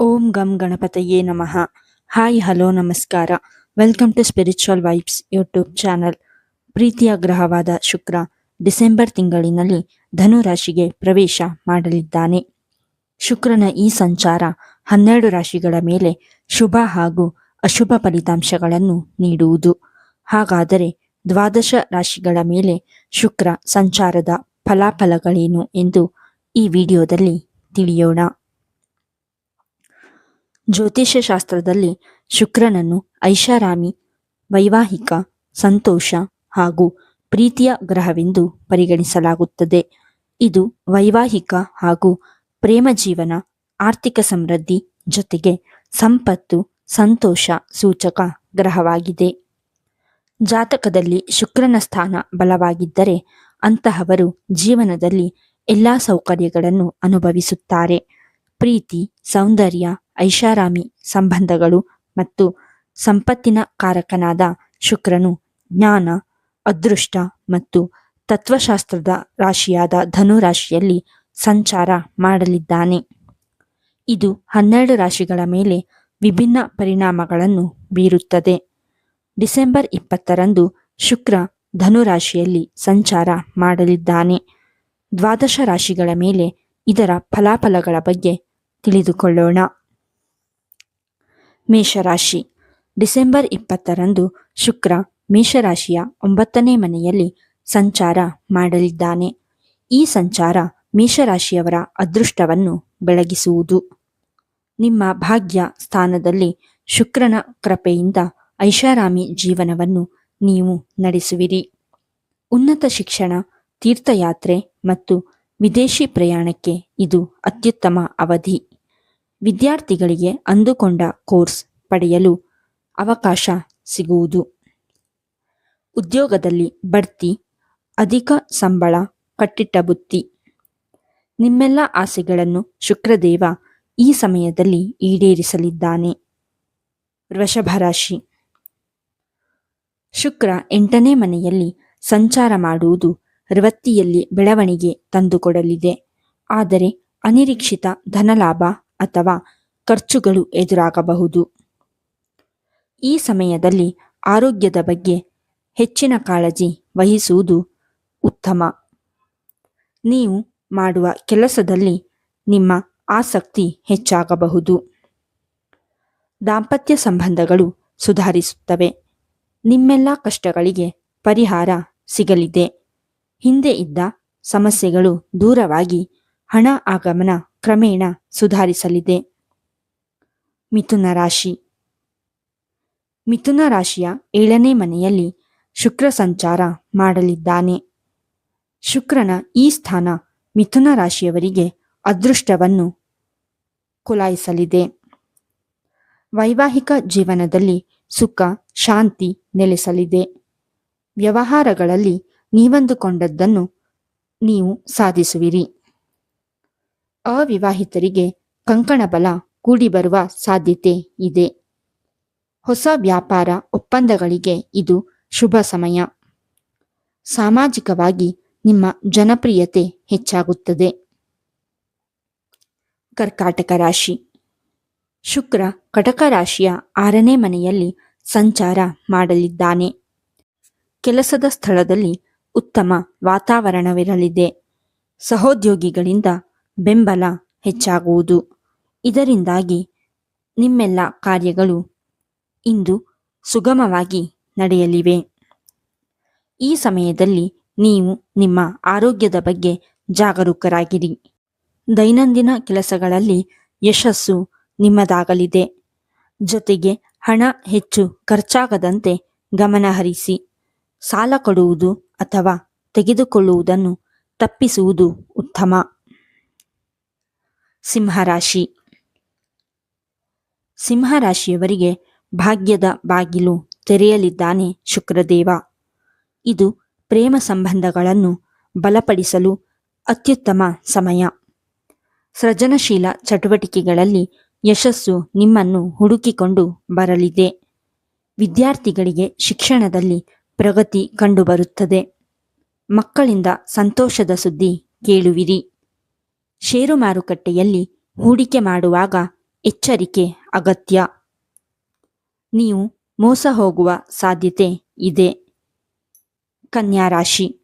ಓಂ ಗಂ ಗಣಪತಯೇ ನಮಃ. ಹಾಯ್, ಹಲೋ, ನಮಸ್ಕಾರ. Welcome to spiritual vibes YouTube channel ಪ್ರೀತಿಯ ಗ್ರಹವಾದ ಶುಕ್ರ ಡಿಸೆಂಬರ್ ತಿಂಗಳಿನಲ್ಲಿ ಧನು ರಾಶಿಗೆ ಪ್ರವೇಶ ಮಾಡಲಿದ್ದಾನೆ. ಶುಕ್ರನ ಈ ಸಂಚಾರ ಹನ್ನೆರಡು ರಾಶಿಗಳ ಮೇಲೆ ಶುಭ ಹಾಗೂ ಅಶುಭ ಫಲಿತಾಂಶಗಳನ್ನು ನೀಡುವುದು. ಹಾಗಾದರೆ ದ್ವಾದಶ ರಾಶಿಗಳ ಮೇಲೆ ಶುಕ್ರ ಸಂಚಾರದ ಫಲಾಫಲಗಳೇನು ಎಂದು ಈ ವಿಡಿಯೋದಲ್ಲಿ ತಿಳಿಯೋಣ. ಜ್ಯೋತಿಷ್ಯ ಶಾಸ್ತ್ರದಲ್ಲಿ ಶುಕ್ರನನ್ನು ಐಷಾರಾಮಿ, ವೈವಾಹಿಕ, ಸಂತೋಷ ಹಾಗೂ ಪ್ರೀತಿಯ ಗ್ರಹವೆಂದು ಪರಿಗಣಿಸಲಾಗುತ್ತದೆ. ಇದು ವೈವಾಹಿಕ ಹಾಗೂ ಪ್ರೇಮ ಜೀವನ ಆರ್ಥಿಕ ಸಮೃದ್ಧಿ ಜೊತೆಗೆ ಸಂಪತ್ತು, ಸಂತೋಷ ಸೂಚಕ ಗ್ರಹವಾಗಿದೆ. ಜಾತಕದಲ್ಲಿ ಶುಕ್ರನ ಸ್ಥಾನ ಬಲವಾಗಿದ್ದರೆ ಅಂತಹವರು ಜೀವನದಲ್ಲಿ ಎಲ್ಲ ಸೌಕರ್ಯಗಳನ್ನು ಅನುಭವಿಸುತ್ತಾರೆ. ಪ್ರೀತಿ, ಸೌಂದರ್ಯ, ಐಷಾರಾಮಿ ಸಂಬಂಧಗಳು ಮತ್ತು ಸಂಪತ್ತಿನ ಕಾರಕನಾದ ಶುಕ್ರನು ಜ್ಞಾನ, ಅದೃಷ್ಟ ಮತ್ತು ತತ್ವಶಾಸ್ತ್ರದ ರಾಶಿಯಾದ ಧನು ರಾಶಿಯಲ್ಲಿ ಸಂಚಾರ ಮಾಡಲಿದ್ದಾನೆ. ಇದು ಹನ್ನೆರಡು ರಾಶಿಗಳ ಮೇಲೆ ವಿಭಿನ್ನ ಪರಿಣಾಮಗಳನ್ನು ಬೀರುತ್ತದೆ. ಡಿಸೆಂಬರ್ ಇಪ್ಪತ್ತರಂದು ಶುಕ್ರ ಧನು ರಾಶಿಯಲ್ಲಿ ಸಂಚಾರ ಮಾಡಲಿದ್ದಾನೆ. ದ್ವಾದಶ ರಾಶಿಗಳ ಮೇಲೆ ಇದರ ಫಲಾಫಲಗಳ ಬಗ್ಗೆ ತಿಳಿದುಕೊಳ್ಳೋಣ. ಮೇಷರಾಶಿ. ಡಿಸೆಂಬರ್ ಇಪ್ಪತ್ತರಂದು ಶುಕ್ರ ಮೇಷರಾಶಿಯ ಒಂಬತ್ತನೇ ಮನೆಯಲ್ಲಿ ಸಂಚಾರ ಮಾಡಲಿದ್ದಾನೆ. ಈ ಸಂಚಾರ ಮೇಷರಾಶಿಯವರ ಅದೃಷ್ಟವನ್ನು ಬೆಳಗಿಸುವುದು. ನಿಮ್ಮ ಭಾಗ್ಯ ಸ್ಥಾನದಲ್ಲಿ ಶುಕ್ರನ ಕೃಪೆಯಿಂದ ಐಷಾರಾಮಿ ಜೀವನವನ್ನು ನೀವು ನಡೆಸುವಿರಿ. ಉನ್ನತ ಶಿಕ್ಷಣ, ತೀರ್ಥಯಾತ್ರೆ ಮತ್ತು ವಿದೇಶಿ ಪ್ರಯಾಣಕ್ಕೆ ಇದು ಅತ್ಯುತ್ತಮ ಅವಧಿ. ವಿದ್ಯಾರ್ಥಿಗಳಿಗೆ ಅಂದುಕೊಂಡ ಕೋರ್ಸ್ ಪಡೆಯಲು ಅವಕಾಶ ಸಿಗುವುದು. ಉದ್ಯೋಗದಲ್ಲಿ ಬಡ್ತಿ, ಅಧಿಕ ಸಂಬಳ, ಕಟ್ಟಿಟ್ಟ ಬುತ್ತಿ. ನಿಮ್ಮೆಲ್ಲ ಆಸೆಗಳನ್ನು ಶುಕ್ರದೇವ ಈ ಸಮಯದಲ್ಲಿ ಈಡೇರಿಸಲಿದ್ದಾನೆ. ವೃಷಭ ರಾಶಿ ಶುಕ್ರ ಎಂಟನೇ ಮನೆಯಲ್ಲಿ ಸಂಚಾರ ಮಾಡುವುದು ವೃತ್ತಿಯಲ್ಲಿ ಬೆಳವಣಿಗೆ ತಂದುಕೊಡಲಿದೆ. ಆದರೆ ಅನಿರೀಕ್ಷಿತ ಧನಲಾಭ ಅಥವಾ ಖರ್ಚುಗಳು ಎದುರಾಗಬಹುದು. ಈ ಸಮಯದಲ್ಲಿ ಆರೋಗ್ಯದ ಬಗ್ಗೆ ಹೆಚ್ಚಿನ ಕಾಳಜಿ ವಹಿಸುವುದು ಉತ್ತಮ. ನೀವು ಮಾಡುವ ಕೆಲಸದಲ್ಲಿ ನಿಮ್ಮ ಆಸಕ್ತಿ ಹೆಚ್ಚಾಗಬಹುದು. ದಾಂಪತ್ಯ ಸಂಬಂಧಗಳು ಸುಧಾರಿಸುತ್ತವೆ. ನಿಮ್ಮೆಲ್ಲ ಕಷ್ಟಗಳಿಗೆ ಪರಿಹಾರ ಸಿಗಲಿದೆ. ಹಿಂದೆ ಇದ್ದ ಸಮಸ್ಯೆಗಳು ದೂರವಾಗಿ ಹಣ ಆಗಮನ ಕ್ರಮೇಣ ಸುಧಾರಿಸಲಿದೆ. ಮಿಥುನ ರಾಶಿ. ಮಿಥುನ ರಾಶಿಯ ಏಳನೇ ಮನೆಯಲ್ಲಿ ಶುಕ್ರ ಸಂಚಾರ ಮಾಡಲಿದ್ದಾನೆ. ಶುಕ್ರನ ಈ ಸ್ಥಾನ ಮಿಥುನ ರಾಶಿಯವರಿಗೆ ಅದೃಷ್ಟವನ್ನು ಕುಲಾಯಿಸಲಿದೆ. ವೈವಾಹಿಕ ಜೀವನದಲ್ಲಿ ಸುಖ, ಶಾಂತಿ ನೆಲೆಸಲಿದೆ. ವ್ಯವಹಾರಗಳಲ್ಲಿ ನೀವಂದುಕೊಂಡದ್ದನ್ನು ನೀವು ಸಾಧಿಸುವಿರಿ. ಅವಿವಾಹಿತರಿಗೆ ಕಂಕಣ ಬಲ ಕೂಡಿ ಬರುವ ಸಾಧ್ಯತೆ ಇದೆ. ಹೊಸ ವ್ಯಾಪಾರ ಒಪ್ಪಂದಗಳಿಗೆ ಇದು ಶುಭ ಸಮಯ. ಸಾಮಾಜಿಕವಾಗಿ ನಿಮ್ಮ ಜನಪ್ರಿಯತೆ ಹೆಚ್ಚಾಗುತ್ತದೆ. ಕರ್ಕಾಟಕ ರಾಶಿ. ಶುಕ್ರ ಕಟಕ ರಾಶಿಯ ಆರನೇ ಮನೆಯಲ್ಲಿ ಸಂಚಾರ ಮಾಡಲಿದ್ದಾನೆ. ಕೆಲಸದ ಸ್ಥಳದಲ್ಲಿ ಉತ್ತಮ ವಾತಾವರಣವಿರಲಿದೆ. ಸಹೋದ್ಯೋಗಿಗಳಿಂದ ಬೆಂಬಲ ಹೆಚ್ಚಾಗುವುದು. ಇದರಿಂದಾಗಿ ನಿಮ್ಮೆಲ್ಲ ಕಾರ್ಯಗಳು ಇಂದು ಸುಗಮವಾಗಿ ನಡೆಯಲಿವೆ. ಈ ಸಮಯದಲ್ಲಿ ನೀವು ನಿಮ್ಮ ಆರೋಗ್ಯದ ಬಗ್ಗೆ ಜಾಗರೂಕರಾಗಿರಿ. ದೈನಂದಿನ ಕೆಲಸಗಳಲ್ಲಿ ಯಶಸ್ಸು ನಿಮ್ಮದಾಗಲಿದೆ. ಜೊತೆಗೆ ಹಣ ಹೆಚ್ಚು ಖರ್ಚಾಗದಂತೆ ಗಮನಹರಿಸಿ. ಸಾಲ ಕೊಡುವುದು ಅಥವಾ ತೆಗೆದುಕೊಳ್ಳುವುದನ್ನು ತಪ್ಪಿಸುವುದು ಉತ್ತಮ. ಸಿಂಹರಾಶಿ. ಸಿಂಹರಾಶಿಯವರಿಗೆ ಭಾಗ್ಯದ ಬಾಗಿಲು ತೆರೆಯಲಿದ್ದಾನೆ ಶುಕ್ರದೇವ. ಇದು ಪ್ರೇಮ ಸಂಬಂಧಗಳನ್ನು ಬಲಪಡಿಸಲು ಅತ್ಯುತ್ತಮ ಸಮಯ. ಸೃಜನಶೀಲ ಚಟುವಟಿಕೆಗಳಲ್ಲಿ ಯಶಸ್ಸು ನಿಮ್ಮನ್ನು ಹುಡುಕಿಕೊಂಡು ಬರಲಿದೆ. ವಿದ್ಯಾರ್ಥಿಗಳಿಗೆ ಶಿಕ್ಷಣದಲ್ಲಿ ಪ್ರಗತಿ ಕಂಡುಬರುತ್ತದೆ. ಮಕ್ಕಳಿಂದ ಸಂತೋಷದ ಸುದ್ದಿ ಕೇಳುವಿರಿ. ಷೇರು ಮಾರುಕಟ್ಟೆಯಲ್ಲಿ ಹೂಡಿಕೆ ಮಾಡುವಾಗ ಎಚ್ಚರಿಕೆ ಅಗತ್ಯ. ನೀವು ಮೋಸ ಹೋಗುವ ಸಾಧ್ಯತೆ ಇದೆ. ಕನ್ಯಾ ರಾಶಿ.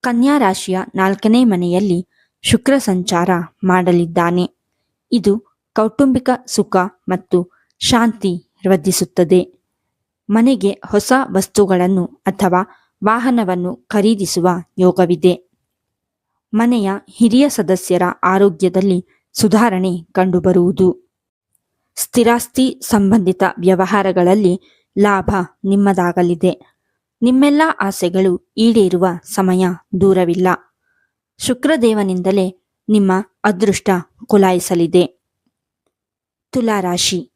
ಕನ್ಯಾ ರಾಶಿಯ ನಾಲ್ಕನೇ ಮನೆಯಲ್ಲಿ ಶುಕ್ರ ಸಂಚಾರ ಮಾಡಲಿದ್ದಾನೆ. ಇದು ಕೌಟುಂಬಿಕ ಸುಖ ಮತ್ತು ಶಾಂತಿ ವೃದ್ಧಿಸುತ್ತದೆ ಮನೆಗೆ ಹೊಸ ವಸ್ತುಗಳನ್ನು ಅಥವಾ ವಾಹನವನ್ನು ಖರೀದಿಸುವ ಯೋಗವಿದೆ. ಮನೆಯ ಹಿರಿಯ ಸದಸ್ಯರ ಆರೋಗ್ಯದಲ್ಲಿ ಸುಧಾರಣೆ ಕಂಡುಬರುವುದು. ಸ್ಥಿರಾಸ್ತಿ ಸಂಬಂಧಿತ ವ್ಯವಹಾರಗಳಲ್ಲಿ ಲಾಭ ನಿಮ್ಮದಾಗಲಿದೆ. ನಿಮ್ಮೆಲ್ಲ ಆಸೆಗಳು ಈಡೇರುವ ಸಮಯ ದೂರವಿಲ್ಲ. ಶುಕ್ರದೇವನಿಂದಲೇ ನಿಮ್ಮ ಅದೃಷ್ಟ ಕುಲಾಯಿಸಲಿದೆ. ತುಲಾರಾಶಿ.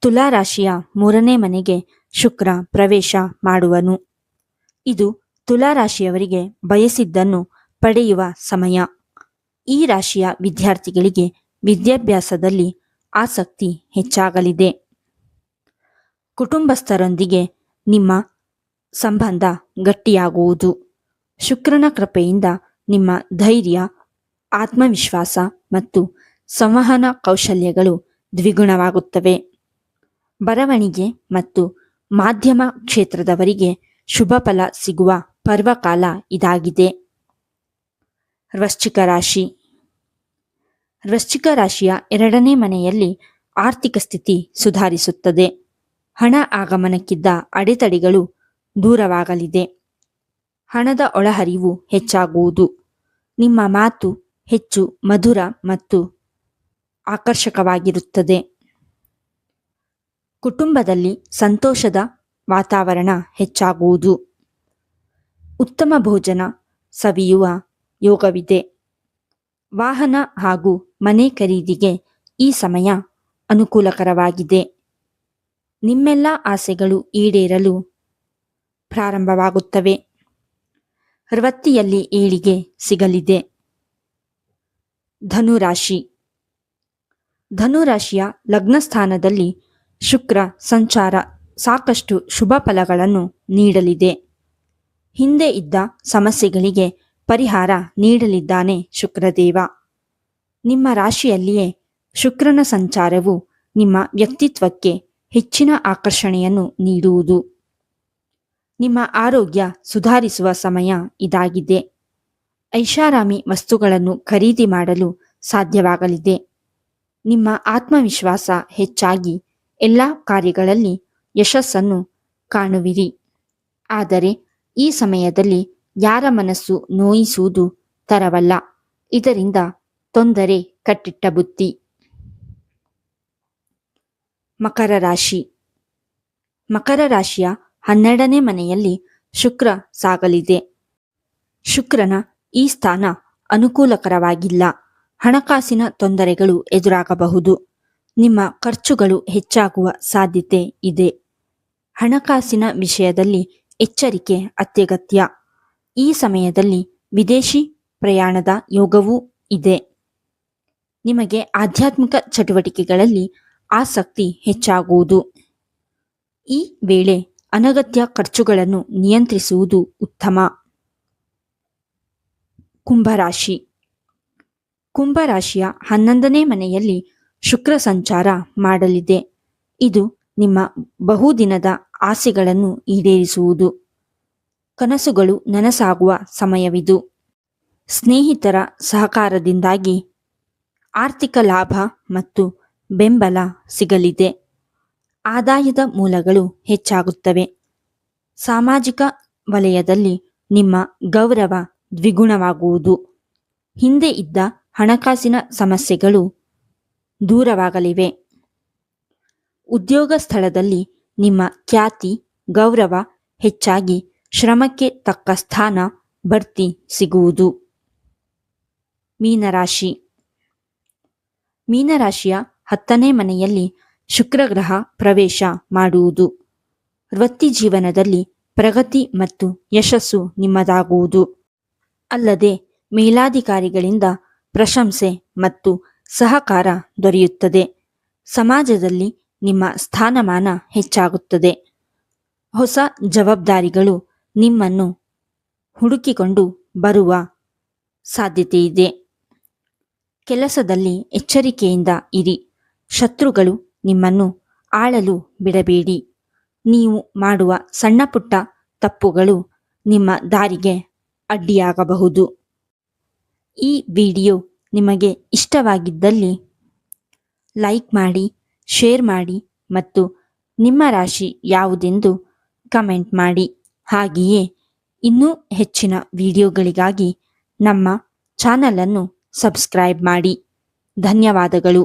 ತುಲಾರಾಶಿಯ ಮೂರನೇ ಮನೆಗೆ ಶುಕ್ರ ಪ್ರವೇಶ ಮಾಡುವನು. ಇದು ತುಲಾರಾಶಿಯವರಿಗೆ ಬಯಸಿದ್ದನ್ನು ಪಡೆಯುವ ಸಮಯ. ಈ ರಾಶಿಯ ವಿದ್ಯಾರ್ಥಿಗಳಿಗೆ ವಿದ್ಯಾಭ್ಯಾಸದಲ್ಲಿ ಆಸಕ್ತಿ ಹೆಚ್ಚಾಗಲಿದೆ. ಕುಟುಂಬಸ್ಥರೊಂದಿಗೆ ನಿಮ್ಮ ಸಂಬಂಧ ಗಟ್ಟಿಯಾಗುವುದು. ಶುಕ್ರನ ಕೃಪೆಯಿಂದ ನಿಮ್ಮ ಧೈರ್ಯ, ಆತ್ಮವಿಶ್ವಾಸ ಮತ್ತು ಸಂವಹನ ಕೌಶಲ್ಯಗಳು ದ್ವಿಗುಣವಾಗುತ್ತವೆ. ಬರವಣಿಗೆ ಮತ್ತು ಮಾಧ್ಯಮ ಕ್ಷೇತ್ರದವರಿಗೆ ಶುಭ ಫಲ ಸಿಗುವ ಪರ್ವಕಾಲ ಇದಾಗಿದೆ. ವೃಶ್ಚಿಕ ರಾಶಿ. ವೃಶ್ಚಿಕ ರಾಶಿಯ ಎರಡನೇ ಮನೆಯಲ್ಲಿ ಆರ್ಥಿಕ ಸ್ಥಿತಿ ಸುಧಾರಿಸುತ್ತದೆ. ಹಣ ಆಗಮನಕ್ಕಿದ್ದ ಅಡೆತಡೆಗಳು ದೂರವಾಗಲಿದೆ. ಹಣದ ಒಳಹರಿವು ಹೆಚ್ಚಾಗುವುದು. ನಿಮ್ಮ ಮಾತು ಹೆಚ್ಚು ಮಧುರ ಮತ್ತು ಆಕರ್ಷಕವಾಗಿರುತ್ತದೆ. ಕುಟುಂಬದಲ್ಲಿ ಸಂತೋಷದ ವಾತಾವರಣ ಹೆಚ್ಚಾಗುವುದು. ಉತ್ತಮ ಭೋಜನ ಸವಿಯುವ ಯೋಗವಿದೆ. ವಾಹನ ಹಾಗೂ ಮನೆ ಖರೀದಿಗೆ ಈ ಸಮಯ ಅನುಕೂಲಕರವಾಗಿದೆ. ನಿಮ್ಮೆಲ್ಲ ಆಸೆಗಳು ಈಡೇರಲು ಪ್ರಾರಂಭವಾಗುತ್ತವೆ. ವೃತ್ತಿಯಲ್ಲಿ ಏಳಿಗೆ ಸಿಗಲಿದೆ. ಧನುರಾಶಿ. ಧನುರಾಶಿಯ ಲಗ್ನಸ್ಥಾನದಲ್ಲಿ ಶುಕ್ರ ಸಂಚಾರ ಸಾಕಷ್ಟು ಶುಭ ಫಲಗಳನ್ನು ನೀಡಲಿದೆ. ಹಿಂದೆ ಇದ್ದ ಸಮಸ್ಯೆಗಳಿಗೆ ಪರಿಹಾರ ನೀಡಲಿದ್ದಾನೆ ಶುಕ್ರದೇವ. ನಿಮ್ಮ ರಾಶಿಯಲ್ಲಿಯೇ ಶುಕ್ರನ ಸಂಚಾರವು ನಿಮ್ಮ ವ್ಯಕ್ತಿತ್ವಕ್ಕೆ ಹೆಚ್ಚಿನ ಆಕರ್ಷಣೆಯನ್ನು ನೀಡುವುದು. ನಿಮ್ಮ ಆರೋಗ್ಯ ಸುಧಾರಿಸುವ ಸಮಯ ಇದಾಗಿದೆ. ಐಷಾರಾಮಿ ವಸ್ತುಗಳನ್ನು ಖರೀದಿ ಮಾಡಲು ಸಾಧ್ಯವಾಗಲಿದೆ. ನಿಮ್ಮ ಆತ್ಮವಿಶ್ವಾಸ ಹೆಚ್ಚಾಗಿ ಎಲ್ಲ ಕಾರ್ಯಗಳಲ್ಲಿ ಯಶಸ್ಸನ್ನು ಕಾಣುವಿರಿ. ಆದರೆ ಈ ಸಮಯದಲ್ಲಿ ಯಾರ ಮನಸ್ಸು ನೋಯಿಸುವುದು ತರವಲ್ಲ. ಇದರಿಂದ ತೊಂದರೆ ಕಟ್ಟಿಟ್ಟ ಬುತ್ತಿ ಮಕರ ರಾಶಿ. ಮಕರ ರಾಶಿಯ ಹನ್ನೆರಡನೇ ಮನೆಯಲ್ಲಿ ಶುಕ್ರ ಸಾಗಲಿದೆ. ಶುಕ್ರನ ಈ ಸ್ಥಾನ ಅನುಕೂಲಕರವಾಗಿಲ್ಲ. ಹಣಕಾಸಿನ ತೊಂದರೆಗಳು ಎದುರಾಗಬಹುದು. ನಿಮ್ಮ ಖರ್ಚುಗಳು ಹೆಚ್ಚಾಗುವ ಸಾಧ್ಯತೆ ಇದೆ. ಹಣಕಾಸಿನ ವಿಷಯದಲ್ಲಿ ಎಚ್ಚರಿಕೆ ಅತ್ಯಗತ್ಯ. ಈ ಸಮಯದಲ್ಲಿ ವಿದೇಶಿ ಪ್ರಯಾಣದ ಯೋಗವೂ ಇದೆ. ನಿಮಗೆ ಆಧ್ಯಾತ್ಮಿಕ ಚಟುವಟಿಕೆಗಳಲ್ಲಿ ಆಸಕ್ತಿ ಹೆಚ್ಚಾಗುವುದು. ಈ ವೇಳೆ ಅನಗತ್ಯ ಖರ್ಚುಗಳನ್ನು ನಿಯಂತ್ರಿಸುವುದು ಉತ್ತಮ. ಕುಂಭರಾಶಿ. ಕುಂಭರಾಶಿಯ ಹನ್ನೊಂದನೇ ಮನೆಯಲ್ಲಿ ಶುಕ್ರ ಸಂಚಾರ ಮಾಡಲಿದೆ. ಇದು ನಿಮ್ಮ ಬಹುದಿನದ ಆಸೆಗಳನ್ನು ಈಡೇರಿಸುವುದು. ಕನಸುಗಳು ನನಸಾಗುವ ಸಮಯವಿದು. ಸ್ನೇಹಿತರ ಸಹಕಾರದಿಂದಾಗಿ ಆರ್ಥಿಕ ಲಾಭ ಮತ್ತು ಬೆಂಬಲ ಸಿಗಲಿದೆ. ಆದಾಯದ ಮೂಲಗಳು ಹೆಚ್ಚಾಗುತ್ತವೆ. ಸಾಮಾಜಿಕ ವಲಯದಲ್ಲಿ ನಿಮ್ಮ ಗೌರವ ದ್ವಿಗುಣವಾಗುವುದು. ಹಿಂದೆ ಇದ್ದ ಹಣಕಾಸಿನ ಸಮಸ್ಯೆಗಳು ದೂರವಾಗಲಿವೆ. ಉದ್ಯೋಗ ಸ್ಥಳದಲ್ಲಿ ನಿಮ್ಮ ಖ್ಯಾತಿ, ಗೌರವ ಹೆಚ್ಚಾಗಿ ಶ್ರಮಕ್ಕೆ ತಕ್ಕ ಸ್ಥಾನ, ಬಡ್ತಿ ಸಿಗುವುದು. ಮೀನರಾಶಿ. ಮೀನರಾಶಿಯ ಹತ್ತನೇ ಮನೆಯಲ್ಲಿ ಶುಕ್ರಗ್ರಹ ಪ್ರವೇಶ ಮಾಡುವುದು. ವೃತ್ತಿ ಜೀವನದಲ್ಲಿ ಪ್ರಗತಿ ಮತ್ತು ಯಶಸ್ಸು ನಿಮ್ಮದಾಗುವುದು. ಅಲ್ಲದೆ ಮೇಲಾಧಿಕಾರಿಗಳಿಂದ ಪ್ರಶಂಸೆ ಮತ್ತು ಸಹಕಾರ ದೊರೆಯುತ್ತದೆ. ಸಮಾಜದಲ್ಲಿ ನಿಮ್ಮ ಸ್ಥಾನಮಾನ ಹೆಚ್ಚಾಗುತ್ತದೆ. ಹೊಸ ಜವಾಬ್ದಾರಿಗಳು ನಿಮ್ಮನ್ನು ಹುಡುಕಿಕೊಂಡು ಬರುವ ಸಾಧ್ಯತೆಯಿದೆ. ಕೆಲಸದಲ್ಲಿ ಎಚ್ಚರಿಕೆಯಿಂದ ಇರಿ. ಶತ್ರುಗಳು ನಿಮ್ಮನ್ನು ಆಳಲು ಬಿಡಬೇಡಿ. ನೀವು ಮಾಡುವ ಸಣ್ಣ ಪುಟ್ಟ ತಪ್ಪುಗಳು ನಿಮ್ಮ ದಾರಿಗೆ ಅಡ್ಡಿಯಾಗಬಹುದು. ಈ ವಿಡಿಯೋ ನಿಮಗೆ ಇಷ್ಟವಾಗಿದ್ದಲ್ಲಿ ಲೈಕ್ ಮಾಡಿ ಶೇರ್ ಮಾಡಿ ಮತ್ತು ನಿಮ್ಮ ರಾಶಿ ಯಾವುದೆಂದು ಕಮೆಂಟ್ ಮಾಡಿ. ಹಾಗೆಯೇ ಇನ್ನೂ ಹೆಚ್ಚಿನ ವಿಡಿಯೋಗಳಿಗಾಗಿ ನಮ್ಮ ಚಾನಲನ್ನು ಸಬ್ಸ್ಕ್ರೈಬ್ ಮಾಡಿ. ಧನ್ಯವಾದಗಳು.